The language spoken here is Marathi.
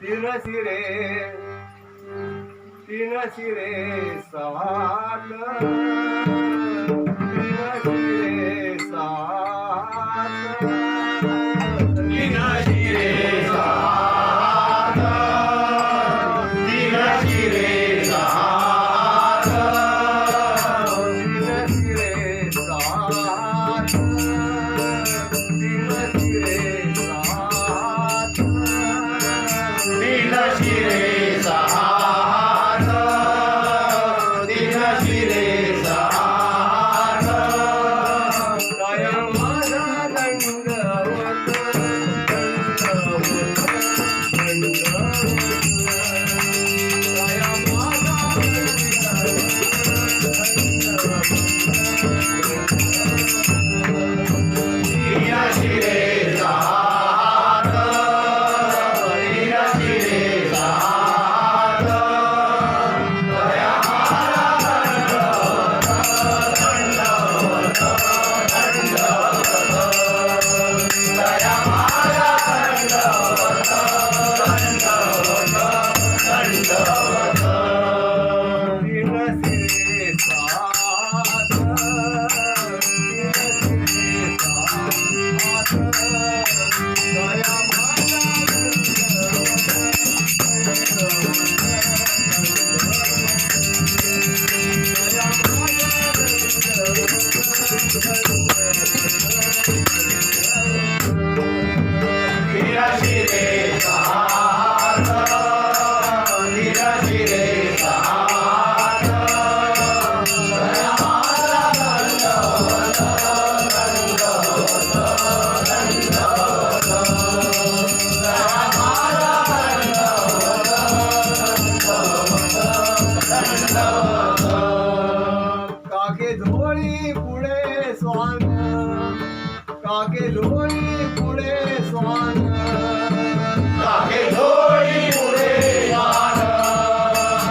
तीन शिरे तीन शिरे सवाक तीन शिरे सवा கண்டோ கண்டோ கண்டோ काके धोळी पुढे स्वान. काके धोळी